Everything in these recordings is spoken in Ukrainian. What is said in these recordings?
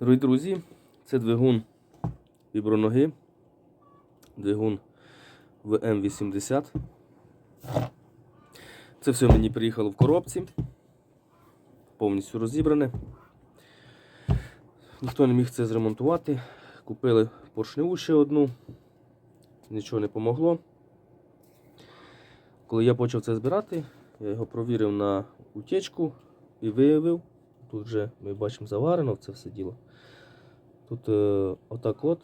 Дорогі друзі, це двигун віброноги, двигун ВМ80. Це все мені приїхало в коробці, повністю розібране. Ніхто не міг це зремонтувати. Купили поршневу ще одну, нічого не помогло. Коли я почав це збирати, я його провірив на утечку і виявив. Тут вже ми бачимо заварено це все діло. Тут е, отак от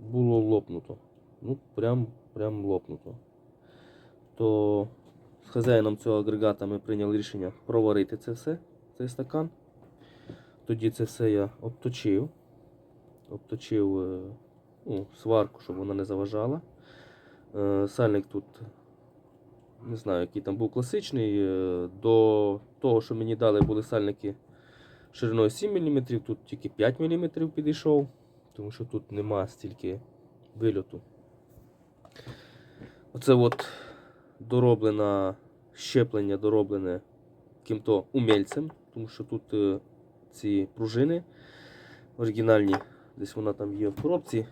було лопнуто. Ну, прям, прям лопнуто. То з хазяїном цього агрегата ми прийняли рішення проварити це все, цей стакан. Тоді це все я обточив. Обточив е, ну, сварку, щоб вона не заважала. Е, Сальник тут, не знаю, який там був класичний. е, До того, що мені дали, були сальники шириною 7 мм, тут тільки 5 мм підійшов, тому що тут нема стільки вильоту. Оце от дороблене щеплення дороблене ким-то умельцем, тому що тут е, ці пружини оригінальні, десь вона там є в коробці,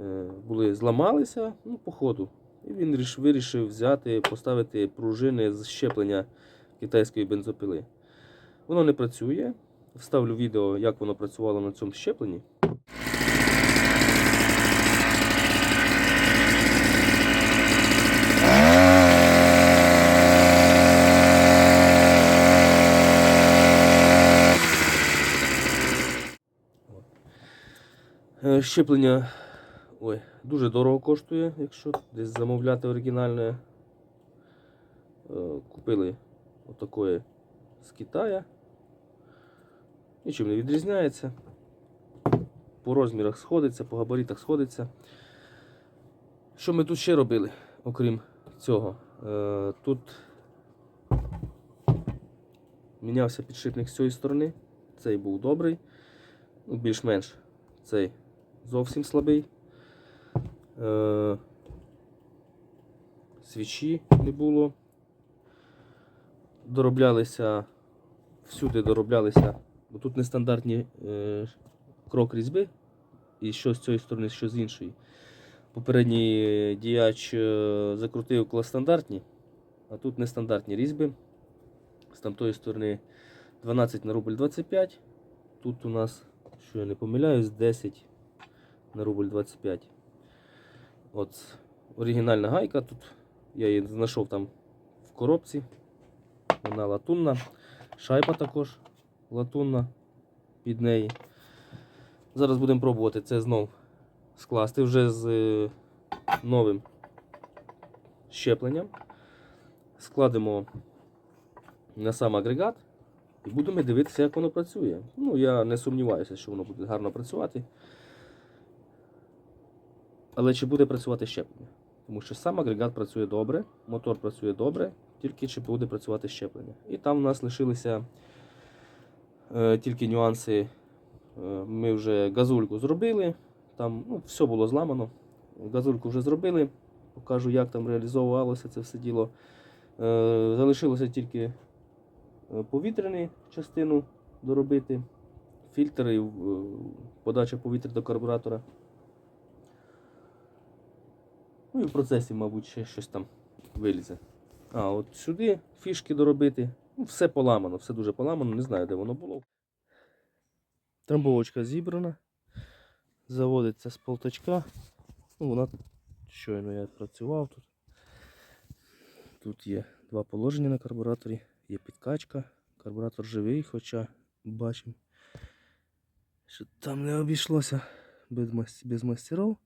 е, були зламалися, ну, по ходу. І він вирішив взяти, поставити пружини з щеплення китайської бензопили. Воно не працює. Вставлю відео, як воно працювало на цьому щепленні. Е, Щеплення ой, дуже дорого коштує, якщо десь замовляти оригінальне. Е, Купили отакої з Китая. Нічим не відрізняється. По розмірах сходиться, по габаритах сходиться. Що ми тут ще робили, окрім цього? Е, Тут мінявся підшипник з цієї сторони. Цей був добрий, ну, більш-менш цей зовсім слабий. Е, Свічі не було. Дороблялися, всюди дороблялися, тут нестандартні е, крок різьби, і що з цієї сторони, що з іншої. Попередній діяч е, закрутив клас стандартні, а тут нестандартні різьби. З тамтої сторони 12 на рубль 25. Тут у нас, що я не помиляюсь, 10 на рубль 25. От оригінальна гайка тут. Я її знайшов там в коробці. Вона латунна. Шайба також латунна під неї. Зараз будемо пробувати це знов скласти вже з е, новим щепленням. Складемо на сам агрегат і будемо дивитися, як воно працює. Ну, я не сумніваюся, що воно буде гарно працювати. Але чи буде працювати щеплення? Тому що сам агрегат працює добре, мотор працює добре, тільки чи буде працювати щеплення. І там у нас лишилися тільки нюанси. Е, ми вже газульку зробили, там ну, все було зламано. Газульку вже зробили, покажу, як там реалізовувалося це все діло. Е, залишилося тільки е, повітряну частину доробити, фільтр і е, подача повітря до карбуратора. Ну і в процесі, мабуть, ще щось там вилізе. А, от сюди фішки доробити. Ну, все поламано, все дуже поламано, не знаю, де воно було. Трамбовочка зібрана. Заводиться з полточка. Ну, вона щойно я працював тут. Тут є два положення на карбураторі, є підкачка. Карбуратор живий, хоча бачимо, що там не обійшлося без, мастеров.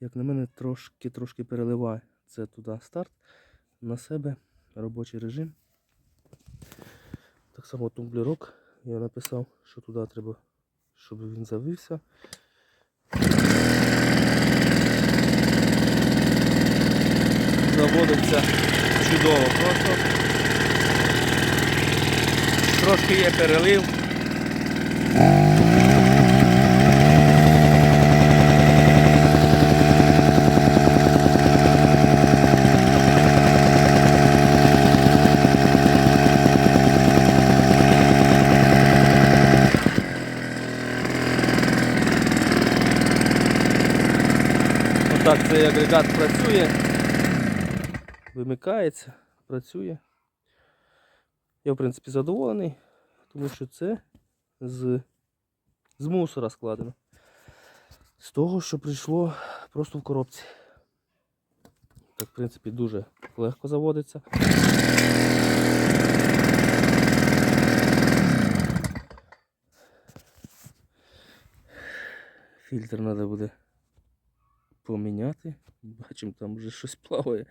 Як на мене, трошки трошки переливає. Це туди старт на себе, робочий режим. Так само тумблерок. Я написав, що туди треба, щоб він завився. Заводиться чудово просто. Трошки є перелив. Так, цей агрегат працює, вимикається, працює. Я, в принципі, задоволений, тому що це з, з мусора складено. З того, що прийшло просто в коробці. Так, в принципі, дуже легко заводиться. Фільтр треба буде поміняти. Бачимо, там вже щось плаває.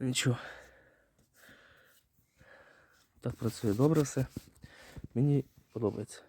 Нічого. Так працює добре все. Мені подобається.